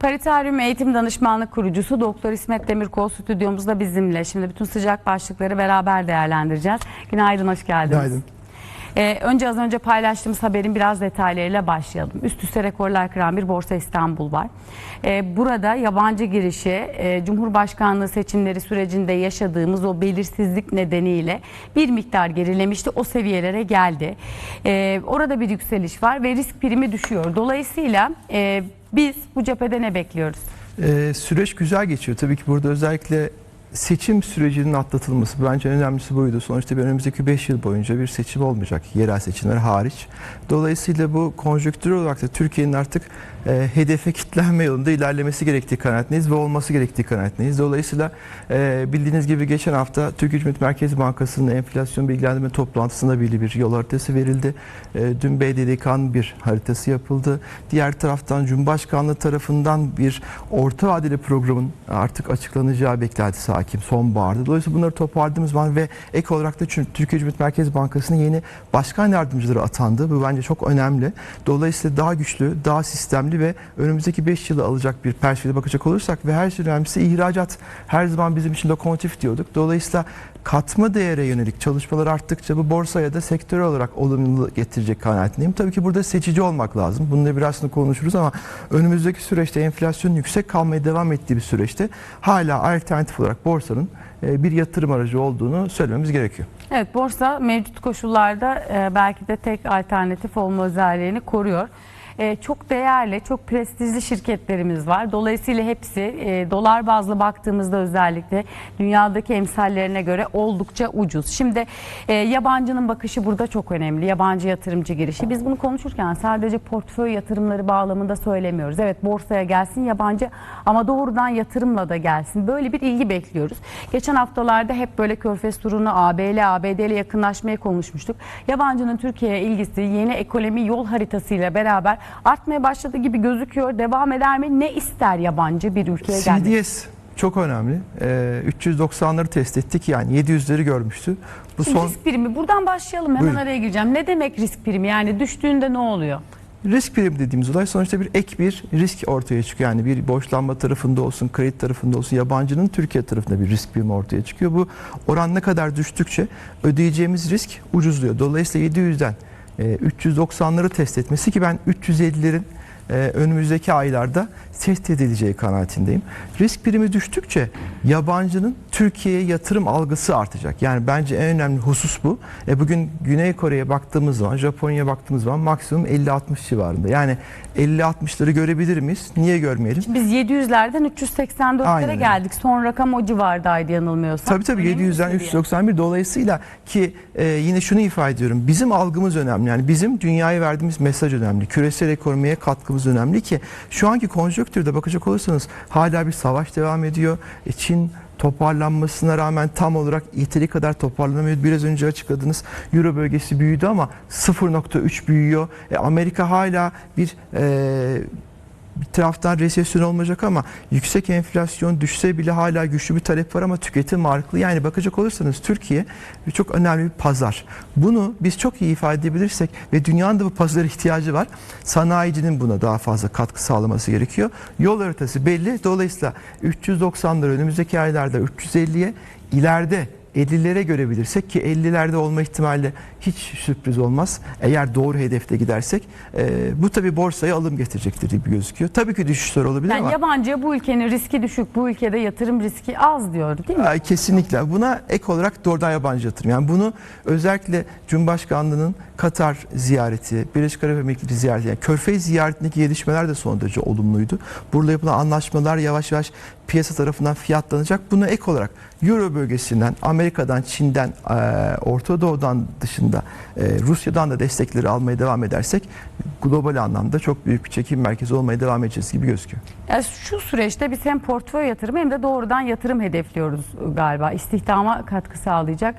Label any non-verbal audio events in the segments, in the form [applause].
Paritaryum Eğitim Danışmanlık kurucusu Doktor İsmet Demirkol stüdyomuzda bizimle. Şimdi bütün sıcak başlıkları beraber değerlendireceğiz. Günaydın, hoş geldiniz. Günaydın. Ee, önce az önce paylaştığımız haberin biraz detaylarıyla başlayalım. Üst üste rekorlar kıran bir Borsa İstanbul var. Ee, burada yabancı girişi e, Cumhurbaşkanlığı seçimleri sürecinde yaşadığımız o belirsizlik nedeniyle bir miktar gerilemişti. O seviyelere geldi. Ee, orada bir yükseliş var ve risk primi düşüyor. Dolayısıyla e, biz bu cephede ne bekliyoruz? Ee, süreç güzel geçiyor. Tabii ki burada özellikle seçim sürecinin atlatılması bence en önemlisi buydu. Sonuçta bir önümüzdeki 5 yıl boyunca bir seçim olmayacak. Yerel seçimler hariç. Dolayısıyla bu konjonktür olarak da Türkiye'nin artık e, hedefe kitlenme yolunda ilerlemesi gerektiği kanaatindeyiz ve olması gerektiği kanaatindeyiz. Dolayısıyla e, bildiğiniz gibi geçen hafta Türkiye Cumhuriyet Merkez Bankası'nın enflasyon bilgilendirme toplantısında belli bir yol haritası verildi. E, dün BDDK'nın bir haritası yapıldı. Diğer taraftan Cumhurbaşkanlığı tarafından bir orta vadeli programın artık açıklanacağı beklentisi hakim sonbaharda. Dolayısıyla bunları toparladığımız zaman ve ek olarak da Türkiye Cumhuriyet Merkez Bankası'nın yeni başkan yardımcıları atandı. Bu bence çok önemli. Dolayısıyla daha güçlü, daha sistemli ve önümüzdeki 5 yılı alacak bir perspektife bakacak olursak ve her şey önemlisi ihracat her zaman bizim için lokomotif diyorduk. Dolayısıyla katma değere yönelik çalışmalar arttıkça bu borsaya da sektör olarak olumlu getirecek kanaatindeyim. Tabii ki burada seçici olmak lazım. Bununla biraz sonra konuşuruz ama önümüzdeki süreçte enflasyonun yüksek kalmaya devam ettiği bir süreçte hala alternatif olarak borsanın e, bir yatırım aracı olduğunu söylememiz gerekiyor. Evet borsa mevcut koşullarda e, belki de tek alternatif olma özelliğini koruyor. E, çok değerli, çok prestijli şirketlerimiz var. Dolayısıyla hepsi e, dolar bazlı baktığımızda özellikle dünyadaki emsallerine göre oldukça ucuz. Şimdi e, yabancının bakışı burada çok önemli. Yabancı yatırımcı girişi. Biz bunu konuşurken sadece portföy yatırımları bağlamında söylemiyoruz. Evet borsaya gelsin yabancı ama doğrudan yatırımla da gelsin. Böyle bir ilgi bekliyoruz. Geçen haftalarda hep böyle Körfez turunu AB ile ABD ile yakınlaşmaya konuşmuştuk. Yabancının Türkiye'ye ilgisi yeni ekonomi yol haritasıyla beraber artmaya başladı gibi gözüküyor. Devam eder mi? Ne ister yabancı bir ülkeye gelmek? CDS çok önemli. Ee, 390'ları test ettik yani 700'leri görmüştü. Bu Şimdi son risk primi buradan başlayalım hemen Buyurun. araya gireceğim. Ne demek risk primi? Yani düştüğünde ne oluyor? risk prim dediğimiz olay sonuçta bir ek bir risk ortaya çıkıyor. Yani bir borçlanma tarafında olsun, kredi tarafında olsun yabancının Türkiye tarafında bir risk primi ortaya çıkıyor. Bu oran ne kadar düştükçe ödeyeceğimiz risk ucuzluyor. Dolayısıyla 700'den e, 390'ları test etmesi ki ben 350'lerin e, önümüzdeki aylarda test edileceği kanaatindeyim. Risk primi düştükçe yabancının Türkiye'ye yatırım algısı artacak. Yani bence en önemli husus bu. E, bugün Güney Kore'ye baktığımız zaman, Japonya'ya baktığımız zaman maksimum 50-60 civarında. Yani 50-60'ları görebilir miyiz? Niye görmeyelim? Biz 700'lerden 384'lere Aynen öyle. geldik. Son rakam o civardaydı yanılmıyorsam. Tabii tabii Önemli bir 700'den seviye. 391 dolayısıyla ki e, yine şunu ifade ediyorum. Bizim algımız önemli. Yani bizim dünyaya verdiğimiz mesaj önemli. Küresel ekonomiye katkımız önemli ki şu anki konjonktürde bakacak olursanız hala bir savaş devam ediyor. E, Çin toparlanmasına rağmen tam olarak yeteri kadar toparlanamıyor. Biraz önce açıkladınız Euro bölgesi büyüdü ama 0.3 büyüyor. E, Amerika hala bir e, bir taraftan resesyon olmayacak ama yüksek enflasyon düşse bile hala güçlü bir talep var ama tüketim ağırlıklı. Yani bakacak olursanız Türkiye çok önemli bir pazar. Bunu biz çok iyi ifade edebilirsek ve dünyanın da bu pazara ihtiyacı var. Sanayicinin buna daha fazla katkı sağlaması gerekiyor. Yol haritası belli. Dolayısıyla 390'ları önümüzdeki aylarda 350'ye ileride 50'lere görebilirsek ki 50'lerde olma ihtimali hiç sürpriz olmaz. Eğer doğru hedefte gidersek e, bu tabi borsaya alım getirecektir gibi gözüküyor. Tabii ki düşüşler olabilir Yani ama yabancıya bu ülkenin riski düşük, bu ülkede yatırım riski az diyor değil mi? Kesinlikle buna ek olarak doğrudan yabancı yatırım. Yani bunu özellikle Cumhurbaşkanlığı'nın Katar ziyareti, Birleşik Arap Emirlikleri ziyareti, yani Körfez ziyaretindeki gelişmeler de son derece olumluydu. Burada yapılan anlaşmalar yavaş yavaş piyasa tarafından fiyatlanacak. Buna ek olarak Euro bölgesinden, Amerika'dan, Çin'den, e, Orta Doğu'dan dışında e, Rusya'dan da destekleri almaya devam edersek global anlamda çok büyük bir çekim merkezi olmaya devam edeceğiz gibi gözüküyor. Yani şu süreçte biz hem portföy yatırımı hem de doğrudan yatırım hedefliyoruz galiba. İstihdama katkı sağlayacak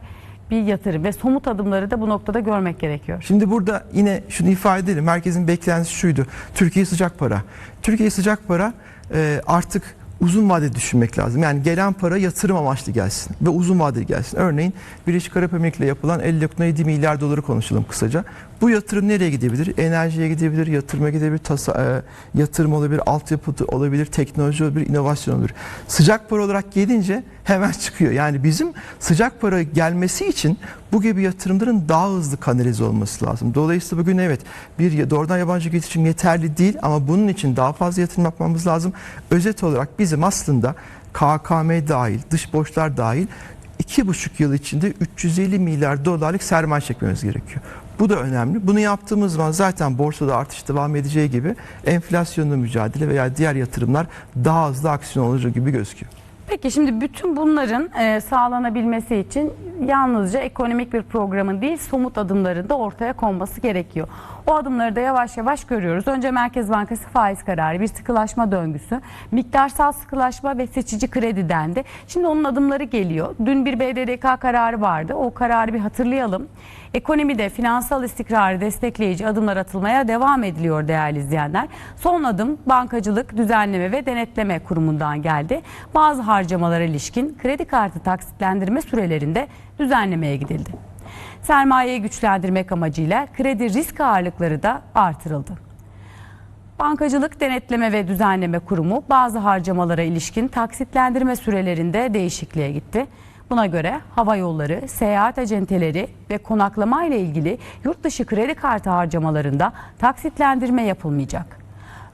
bir yatırım ve somut adımları da bu noktada görmek gerekiyor. Şimdi burada yine şunu ifade edelim. Merkezin beklentisi şuydu. Türkiye sıcak para. Türkiye sıcak para e, artık uzun vadeli düşünmek lazım. Yani gelen para yatırım amaçlı gelsin ve uzun vadeli gelsin. Örneğin Birleşik Arap Emirlikleri'yle yapılan 50.7 milyar doları konuşalım kısaca. Bu yatırım nereye gidebilir? Enerjiye gidebilir, yatırıma gidebilir, tasa, e, yatırım olabilir, altyapı olabilir, teknoloji olabilir, inovasyon olabilir. Sıcak para olarak gelince hemen [laughs] çıkıyor. Yani bizim sıcak para gelmesi için bu gibi yatırımların daha hızlı kanalize olması lazım. Dolayısıyla bugün evet bir doğrudan yabancı getiri yeterli değil ama bunun için daha fazla yatırım yapmamız lazım. Özet olarak bizim aslında KKM dahil, dış borçlar dahil iki buçuk yıl içinde 350 milyar dolarlık sermaye çekmemiz gerekiyor. Bu da önemli. Bunu yaptığımız zaman zaten borsada artış devam edeceği gibi enflasyonla mücadele veya diğer yatırımlar daha hızlı aksiyon olacağı gibi gözüküyor. Peki şimdi bütün bunların e, sağlanabilmesi için yalnızca ekonomik bir programın değil somut adımların da ortaya konması gerekiyor. O adımları da yavaş yavaş görüyoruz. Önce Merkez Bankası faiz kararı, bir sıkılaşma döngüsü, miktarsal sıkılaşma ve seçici kredi dendi. Şimdi onun adımları geliyor. Dün bir BDDK kararı vardı. O kararı bir hatırlayalım. Ekonomide finansal istikrarı destekleyici adımlar atılmaya devam ediliyor değerli izleyenler. Son adım Bankacılık Düzenleme ve Denetleme Kurumu'ndan geldi. Bazı harcamalara ilişkin kredi kartı taksitlendirme sürelerinde düzenlemeye gidildi. Sermayeyi güçlendirmek amacıyla kredi risk ağırlıkları da artırıldı. Bankacılık Denetleme ve Düzenleme Kurumu bazı harcamalara ilişkin taksitlendirme sürelerinde değişikliğe gitti. Buna göre hava yolları, seyahat acenteleri ve konaklama ile ilgili yurt dışı kredi kartı harcamalarında taksitlendirme yapılmayacak.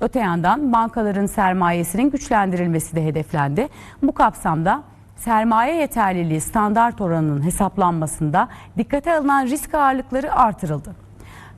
Öte yandan bankaların sermayesinin güçlendirilmesi de hedeflendi. Bu kapsamda sermaye yeterliliği standart oranının hesaplanmasında dikkate alınan risk ağırlıkları artırıldı.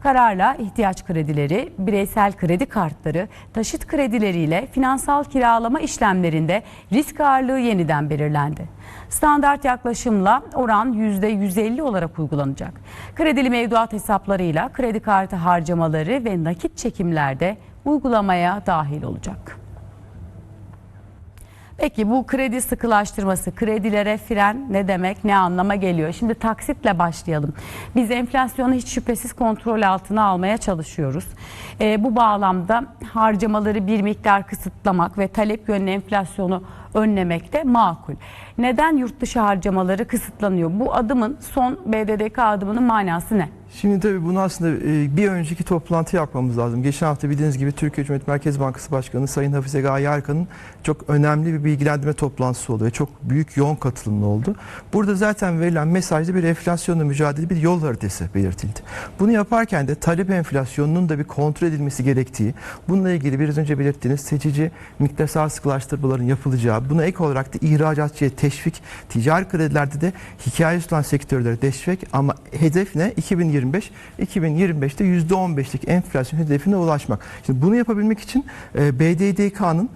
Kararla ihtiyaç kredileri, bireysel kredi kartları, taşıt kredileriyle finansal kiralama işlemlerinde risk ağırlığı yeniden belirlendi. Standart yaklaşımla oran %150 olarak uygulanacak. Kredili mevduat hesaplarıyla kredi kartı harcamaları ve nakit çekimlerde uygulamaya dahil olacak. Peki bu kredi sıkılaştırması, kredilere fren ne demek, ne anlama geliyor? Şimdi taksitle başlayalım. Biz enflasyonu hiç şüphesiz kontrol altına almaya çalışıyoruz. Ee, bu bağlamda harcamaları bir miktar kısıtlamak ve talep yönlü enflasyonu önlemek de makul. Neden yurt dışı harcamaları kısıtlanıyor? Bu adımın son BDDK adımının manası ne? Şimdi tabii bunu aslında e, bir önceki toplantı yapmamız lazım. Geçen hafta bildiğiniz gibi Türkiye Cumhuriyet Merkez Bankası Başkanı Sayın Hafize Gaye Erkan'ın çok önemli bir bilgilendirme toplantısı oldu ve çok büyük yoğun katılımlı oldu. Burada zaten verilen mesajda bir enflasyonla mücadele bir yol haritası belirtildi. Bunu yaparken de talep enflasyonunun da bir kontrol edilmesi gerektiği, bununla ilgili biraz önce belirttiğiniz seçici miktarsal sıkılaştırmaların yapılacağı, buna ek olarak da ihracatçıya teşvik, ticari kredilerde de hikayesi olan sektörlere teşvik ama hedef ne? 2025, 2025'te %15'lik enflasyon hedefine ulaşmak. Şimdi bunu yapabilmek için e, BDDK'nın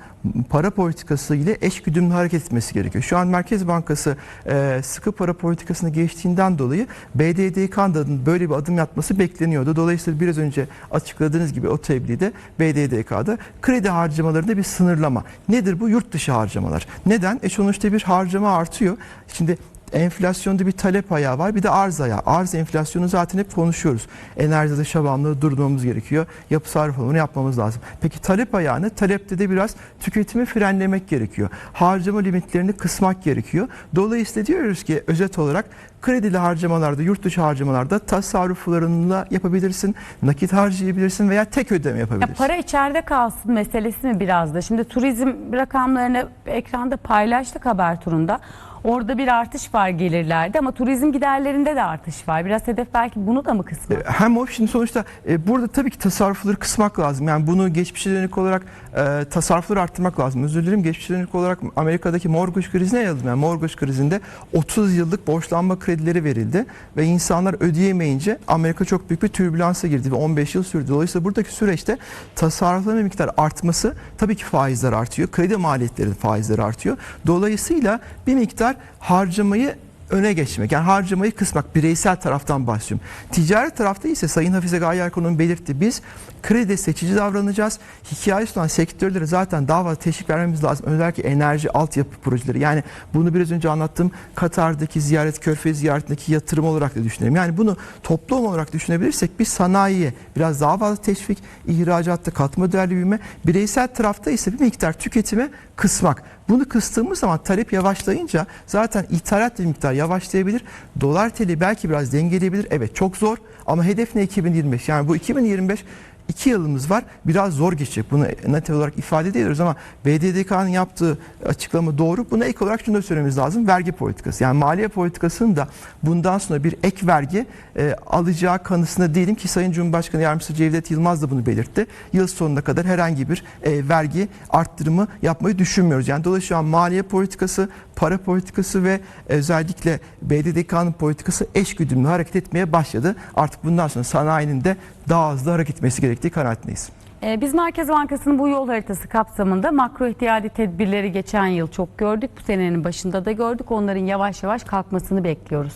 para politikası ile eşgüdümlü hareket etmesi gerekiyor. Şu an Merkez Bankası e, sıkı para politikasını geçtiğinden dolayı BDDK'nın böyle bir adım yapması bekleniyordu. Dolayısıyla biraz önce açıkladığınız gibi o tebliğde BDDK'da kredi harcamalarında bir sınırlama. Nedir bu? Yurt dışı harcamalar. Neden? E sonuçta bir harcama artıyor. Şimdi enflasyonda bir talep ayağı var bir de arz ayağı. Arz enflasyonu zaten hep konuşuyoruz. Enerji dış bağımlılığı durdurmamız gerekiyor. Yapısal reformunu yapmamız lazım. Peki talep ayağını talepte de biraz tüketimi frenlemek gerekiyor. Harcama limitlerini kısmak gerekiyor. Dolayısıyla diyoruz ki özet olarak kredili harcamalarda, yurt dışı harcamalarda tasarruflarınla yapabilirsin, nakit harcayabilirsin veya tek ödeme Ya yapabilirsin. para içeride kalsın meselesi mi biraz da? Şimdi turizm rakamlarını ekranda paylaştık haber turunda. Orada bir artış var gelirlerde ama turizm giderlerinde de artış var. Biraz hedef belki bunu da mı kısmak? E, Hem o şimdi sonuçta e, burada tabii ki tasarrufları kısmak lazım. Yani bunu geçmişe dönük olarak e, tasarrufları arttırmak lazım. Özür dilerim geçmişe dönük olarak Amerika'daki mortgage krizine yazdım. Yani mortgage krizinde 30 yıllık borçlanma kredileri verildi ve insanlar ödeyemeyince Amerika çok büyük bir türbülansa girdi ve 15 yıl sürdü. Dolayısıyla buradaki süreçte tasarrufların miktar artması tabii ki faizler artıyor. Kredi maliyetlerinin faizleri artıyor. Dolayısıyla bir miktar harcamayı öne geçmek. Yani harcamayı kısmak bireysel taraftan başlıyorum. Ticari tarafta ise Sayın Hafize Gaye Erkan'ın belirtti. Biz kredi seçici davranacağız. Hikayesi olan sektörlere zaten daha fazla teşvik vermemiz lazım. Özellikle enerji altyapı projeleri. Yani bunu biraz önce anlattığım Katar'daki ziyaret, Körfez ziyaretindeki yatırım olarak da düşünelim. Yani bunu toplum olarak düşünebilirsek bir sanayiye biraz daha fazla teşvik, ihracatta katma değerli büyüme, bireysel tarafta ise bir miktar tüketime kısmak. Bunu kıstığımız zaman talep yavaşlayınca zaten ithalat bir miktar yavaşlayabilir. Dolar TL belki biraz dengeleyebilir. Evet çok zor ama hedef ne 2025? Yani bu 2025 İki yılımız var. Biraz zor geçecek. Bunu net olarak ifade ediyoruz ama BDDK'nın yaptığı açıklama doğru. Buna ek olarak şunu da söylememiz lazım. Vergi politikası. Yani maliye politikasının da bundan sonra bir ek vergi e, alacağı kanısında değilim ki Sayın Cumhurbaşkanı Yardımcısı Cevdet Yılmaz da bunu belirtti. Yıl sonuna kadar herhangi bir e, vergi arttırımı yapmayı düşünmüyoruz. Yani dolayısıyla maliye politikası, para politikası ve özellikle BDDK'nın politikası eş güdümlü hareket etmeye başladı. Artık bundan sonra sanayinin de daha hızlı hareket etmesi gerektiği kanaatindeyiz. Ee, Biz Merkez Bankası'nın bu yol haritası kapsamında makro ihtiyadi tedbirleri geçen yıl çok gördük. Bu senenin başında da gördük. Onların yavaş yavaş kalkmasını bekliyoruz.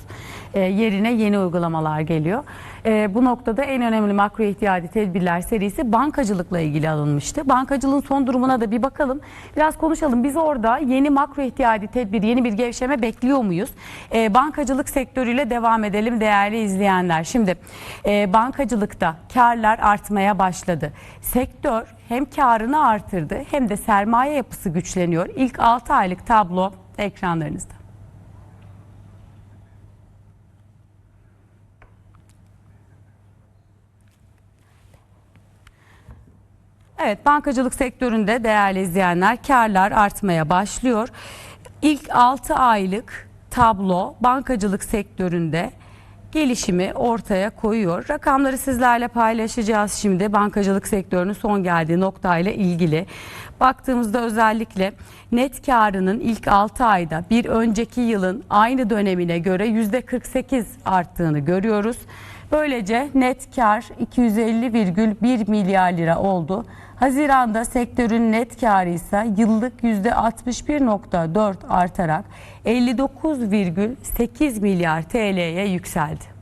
Ee, Yerine yeni uygulamalar geliyor. Ee, Bu noktada en önemli makro ihtiyadi tedbirler serisi bankacılıkla ilgili alınmıştı. Bankacılığın son durumuna da bir bakalım. Biraz konuşalım. Biz orada yeni makro ihtiyadi tedbir, yeni bir gevşeme bekliyor muyuz? Bankacılık sektörüyle devam edelim değerli izleyenler. Şimdi e, bankacılıkta karlar artmaya başladı. Sektör hem karını artırdı hem de sermaye yapısı güçleniyor. İlk 6 aylık tablo ekranlarınızda. Evet, bankacılık sektöründe değerli izleyenler karlar artmaya başlıyor. İlk 6 aylık tablo bankacılık sektöründe gelişimi ortaya koyuyor. Rakamları sizlerle paylaşacağız şimdi bankacılık sektörünün son geldiği noktayla ilgili. Baktığımızda özellikle net karının ilk 6 ayda bir önceki yılın aynı dönemine göre %48 arttığını görüyoruz. Böylece net kar 250,1 milyar lira oldu. Haziranda sektörün net karı ise yıllık %61.4 artarak 59,8 milyar TL'ye yükseldi.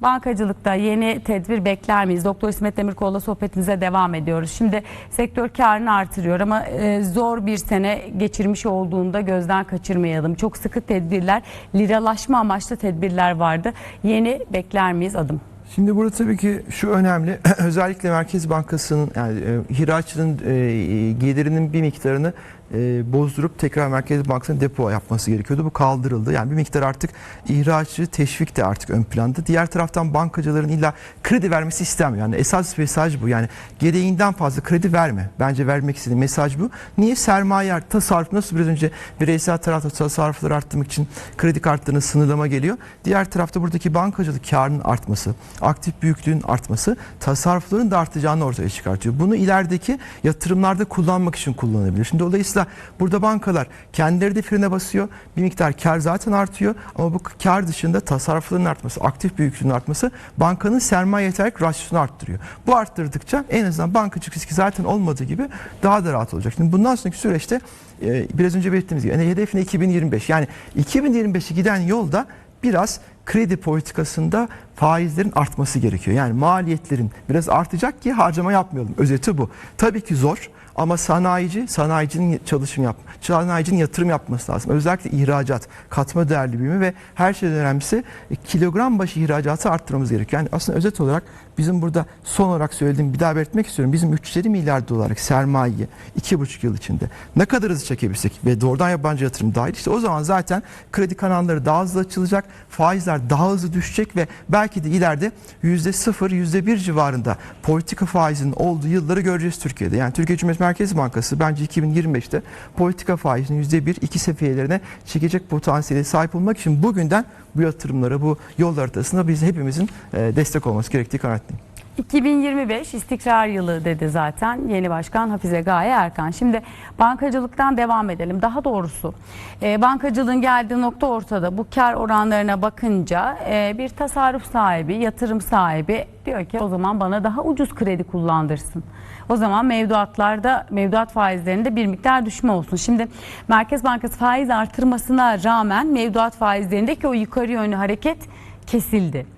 Bankacılıkta yeni tedbir bekler miyiz? Doktor İsmet Demirkol'la sohbetimize devam ediyoruz. Şimdi sektör karını artırıyor ama e, zor bir sene geçirmiş olduğunda gözden kaçırmayalım. Çok sıkı tedbirler, liralaşma amaçlı tedbirler vardı. Yeni bekler miyiz adım? Şimdi burada tabii ki şu önemli. [clears throat] Özellikle Merkez Bankası'nın yani e, ihraççının e, gelirinin bir miktarını e, bozdurup tekrar Merkez Bankası'nın depo yapması gerekiyordu. Bu kaldırıldı. Yani bir miktar artık ihracı teşvik de artık ön planda. Diğer taraftan bankacıların illa kredi vermesi istemiyor. Yani esas mesaj bu. Yani gereğinden fazla kredi verme. Bence vermek istediğim mesaj bu. Niye sermaye tasarruf nasıl biraz önce bireysel tarafta tasarrufları arttırmak için kredi kartlarının sınırlama geliyor. Diğer tarafta buradaki bankacılık karının artması, aktif büyüklüğün artması tasarrufların da artacağını ortaya çıkartıyor. Bunu ilerideki yatırımlarda kullanmak için kullanabilir. Şimdi dolayısıyla burada bankalar kendileri de frene basıyor. Bir miktar kar zaten artıyor ama bu kar dışında tasarrufların artması, aktif büyüklüğün artması bankanın sermaye yeterlik rasyosunu arttırıyor. Bu arttırdıkça en azından bankacılık riski zaten olmadığı gibi daha da rahat olacak. Şimdi bundan sonraki süreçte e, biraz önce belirttiğimiz gibi yani hedef ne 2025 yani 2025'e giden yolda biraz kredi politikasında faizlerin artması gerekiyor. Yani maliyetlerin biraz artacak ki harcama yapmayalım. Özeti bu. Tabii ki zor ama sanayici, sanayicinin çalışım yap, sanayicinin yatırım yapması lazım. Özellikle ihracat, katma değerli büyüme ve her şeyden önemlisi e, kilogram başı ihracatı arttırmamız gerekiyor. Yani aslında özet olarak bizim burada son olarak söylediğim bir daha belirtmek istiyorum. Bizim 350 milyar dolarlık sermayeyi 2,5 yıl içinde ne kadar hızlı çekebilsek ve doğrudan yabancı yatırım dahil işte o zaman zaten kredi kanalları daha hızlı açılacak, faizler daha hızlı düşecek ve belki de ileride %0, %1 civarında politika faizinin olduğu yılları göreceğiz Türkiye'de. Yani Türkiye Cumhuriyet Merkez Bankası bence 2025'te politika faizinin %1, 2 seviyelerine çekecek potansiyele sahip olmak için bugünden bu yatırımlara, bu yol haritasında biz hepimizin e, destek olması gerektiği kanaatindeyim. 2025 istikrar yılı dedi zaten yeni başkan Hafize Gaye Erkan. Şimdi bankacılıktan devam edelim. Daha doğrusu e, bankacılığın geldiği nokta ortada. Bu kar oranlarına bakınca e, bir tasarruf sahibi, yatırım sahibi diyor ki o zaman bana daha ucuz kredi kullandırsın. O zaman mevduatlarda mevduat faizlerinde bir miktar düşme olsun. Şimdi Merkez Bankası faiz artırmasına rağmen mevduat faizlerindeki o yukarı yönlü hareket kesildi.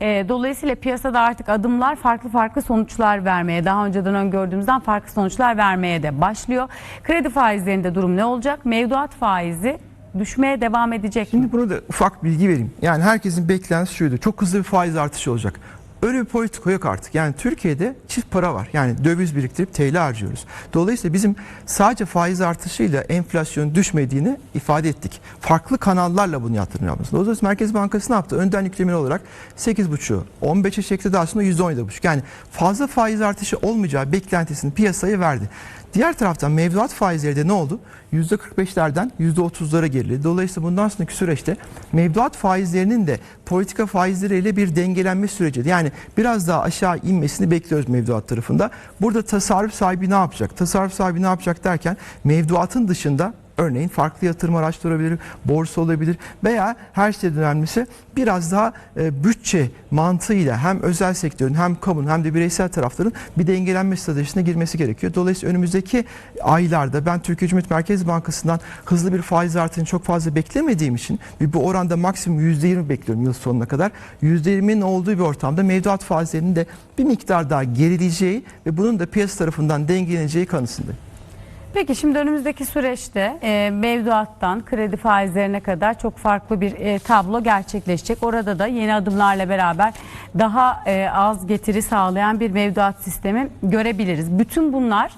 E, Dolayısıyla piyasada artık adımlar farklı farklı sonuçlar vermeye, daha önceden öngördüğümüzden farklı sonuçlar vermeye de başlıyor. Kredi faizlerinde durum ne olacak? Mevduat faizi düşmeye devam edecek mi? Şimdi burada ufak bilgi vereyim. Yani herkesin beklentisi şuydu. Çok hızlı bir faiz artışı olacak. Öyle bir politika yok artık. Yani Türkiye'de çift para var. Yani döviz biriktirip TL harcıyoruz. Dolayısıyla bizim sadece faiz artışıyla enflasyon düşmediğini ifade ettik. Farklı kanallarla bunu yatırım yapması. Dolayısıyla Merkez Bankası ne yaptı? Önden yüklemeli olarak 8,5'u 15'e çekti daha sonra %17,5. Yani fazla faiz artışı olmayacağı beklentisini piyasaya verdi. Diğer taraftan mevduat faizleri de ne oldu? %45'lerden %30'lara geriledi. Dolayısıyla bundan sonraki süreçte mevduat faizlerinin de politika faizleriyle bir dengelenme süreci. Yani biraz daha aşağı inmesini bekliyoruz mevduat tarafında. Burada tasarruf sahibi ne yapacak? Tasarruf sahibi ne yapacak derken mevduatın dışında Örneğin farklı yatırım araçları olabilir, borsa olabilir veya her şeyden önemlisi biraz daha e, bütçe mantığıyla hem özel sektörün hem kamunun hem de bireysel tarafların bir dengelenme stratejisine girmesi gerekiyor. Dolayısıyla önümüzdeki aylarda ben Türkiye Cumhuriyet Merkez Bankası'ndan hızlı bir faiz artışını çok fazla beklemediğim için bu oranda maksimum %20 bekliyorum yıl sonuna kadar. %20'nin olduğu bir ortamda mevduat faizlerinin de bir miktar daha gerileyeceği ve bunun da piyasa tarafından dengeleneceği kanısındayım. Peki şimdi önümüzdeki süreçte e, mevduattan kredi faizlerine kadar çok farklı bir e, tablo gerçekleşecek. Orada da yeni adımlarla beraber daha e, az getiri sağlayan bir mevduat sistemi görebiliriz. Bütün bunlar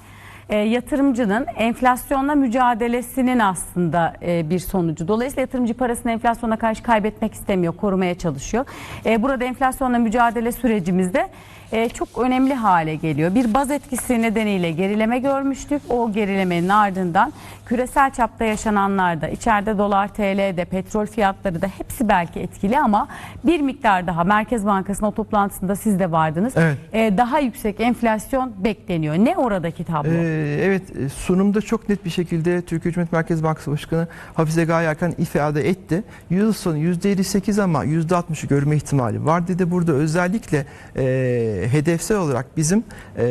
e, yatırımcının enflasyonla mücadelesinin aslında e, bir sonucu. Dolayısıyla yatırımcı parasını enflasyona karşı kaybetmek istemiyor, korumaya çalışıyor. E, burada enflasyonla mücadele sürecimizde e, çok önemli hale geliyor. Bir baz etkisi nedeniyle gerileme görmüştük. O gerilemenin ardından küresel çapta yaşananlarda içeride dolar, TL'de, petrol fiyatları da hepsi belki etkili ama bir miktar daha Merkez Bankası'nın o toplantısında siz de vardınız. Evet. E, daha yüksek enflasyon bekleniyor. Ne oradaki tablo? Ee, evet e, sunumda çok net bir şekilde Türkiye Cumhuriyet Merkez Bankası Başkanı Hafize Gaye Erkan ifade etti. Yıl sonu %58 ama %60'ı görme ihtimali var dedi. Burada özellikle e, hedefsel olarak bizim e,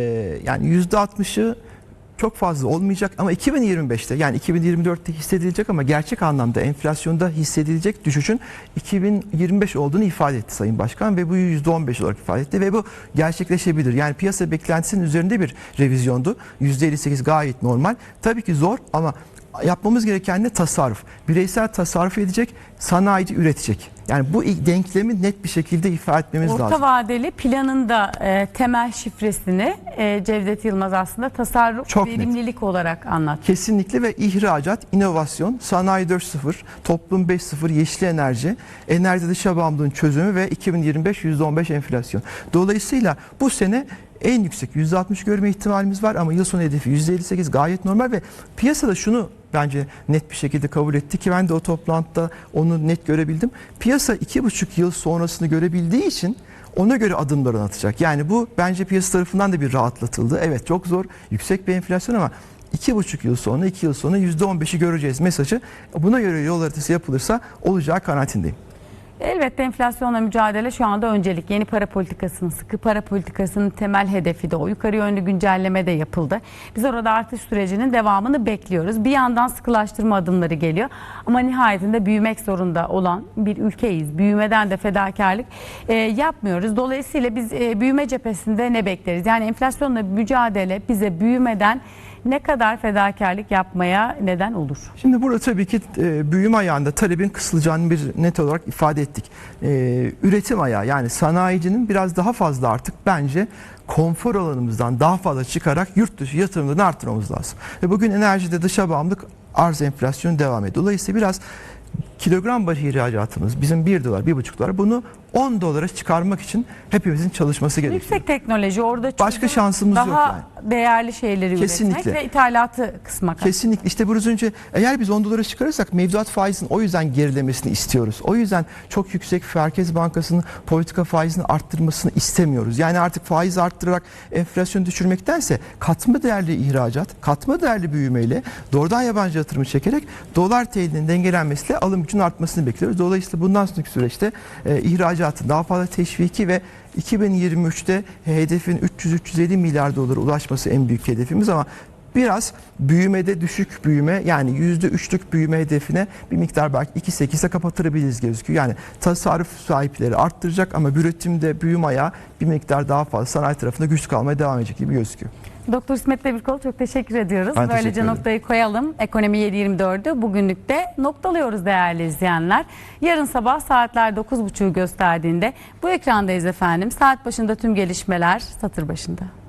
yani %60'ı çok fazla olmayacak ama 2025'te yani 2024'te hissedilecek ama gerçek anlamda enflasyonda hissedilecek düşüşün 2025 olduğunu ifade etti Sayın Başkan ve bu %15 olarak ifade etti ve bu gerçekleşebilir. Yani piyasa beklentisinin üzerinde bir revizyondu. %58 gayet normal. Tabii ki zor ama yapmamız gereken ne tasarruf. Bireysel tasarruf edecek, sanayici üretecek. Yani bu denklemi net bir şekilde ifade etmemiz Orta lazım. vadeli planında e, temel şifresini e, Cevdet Yılmaz aslında tasarruf Çok net. verimlilik olarak anlattı. Kesinlikle ve ihracat, inovasyon, sanayi 4.0, toplum 5.0, yeşil enerji, enerji dışa bağımlılığın çözümü ve 2025 %15 enflasyon. Dolayısıyla bu sene en yüksek %60 görme ihtimalimiz var ama yıl sonu hedefi %58 gayet normal ve piyasada şunu bence net bir şekilde kabul etti ki ben de o toplantıda onu net görebildim. Piyasa 2,5 yıl sonrasını görebildiği için ona göre adımlar atacak. Yani bu bence piyasa tarafından da bir rahatlatıldı. Evet çok zor, yüksek bir enflasyon ama iki buçuk yıl sonra, iki yıl sonra yüzde on beşi göreceğiz mesajı. Buna göre yol haritası yapılırsa olacağı kanaatindeyim. Elbette enflasyonla mücadele şu anda öncelik. Yeni para politikasının, sıkı para politikasının temel hedefi de o. Yukarı yönlü güncelleme de yapıldı. Biz orada artış sürecinin devamını bekliyoruz. Bir yandan sıkılaştırma adımları geliyor. Ama nihayetinde büyümek zorunda olan bir ülkeyiz. Büyümeden de fedakarlık e, yapmıyoruz. Dolayısıyla biz e, büyüme cephesinde ne bekleriz? Yani enflasyonla mücadele bize büyümeden ne kadar fedakarlık yapmaya neden olur? Şimdi burada tabii ki e, büyüme ayağında talebin kısılacağını bir net olarak ifade ettik. E, üretim ayağı yani sanayicinin biraz daha fazla artık bence konfor alanımızdan daha fazla çıkarak yurt dışı yatırımlarını arttırmamız lazım. Ve bugün enerjide dışa bağımlılık arz enflasyonu devam ediyor. Dolayısıyla biraz kilogram başı ihracatımız bizim 1 dolar, 1,5 dolar bunu 10 dolara çıkarmak için hepimizin çalışması gerekiyor. Yüksek teknoloji orada Başka şansımız yok daha yani. değerli şeyleri Kesinlikle. üretmek ve ithalatı kısmak. Kesinlikle. İşte biraz önce eğer biz 10 dolara çıkarırsak mevduat faizinin o yüzden gerilemesini istiyoruz. O yüzden çok yüksek Merkez Bankası'nın politika faizini arttırmasını istemiyoruz. Yani artık faiz arttırarak enflasyonu düşürmektense katma değerli ihracat, katma değerli büyümeyle doğrudan yabancı yatırımı çekerek dolar TL'nin dengelenmesiyle alım gücünün artmasını bekliyoruz. Dolayısıyla bundan sonraki süreçte e, ihracatın daha fazla teşviki ve 2023'te hedefin 300-350 milyar dolara ulaşması en büyük hedefimiz ama biraz büyümede düşük büyüme yani %3'lük büyüme hedefine bir miktar belki 2.8'e kapatabiliriz gözüküyor. Yani tasarruf sahipleri arttıracak ama üretimde büyüme ayağı bir miktar daha fazla sanayi tarafında güçlü kalmaya devam edecek gibi gözüküyor. Doktor İsmet Demirkol çok teşekkür ediyoruz. Ben Böylece teşekkür noktayı koyalım. Ekonomi 7.24'ü bugünlük de noktalıyoruz değerli izleyenler. Yarın sabah saatler 9.30'u gösterdiğinde bu ekrandayız efendim. Saat başında tüm gelişmeler satır başında.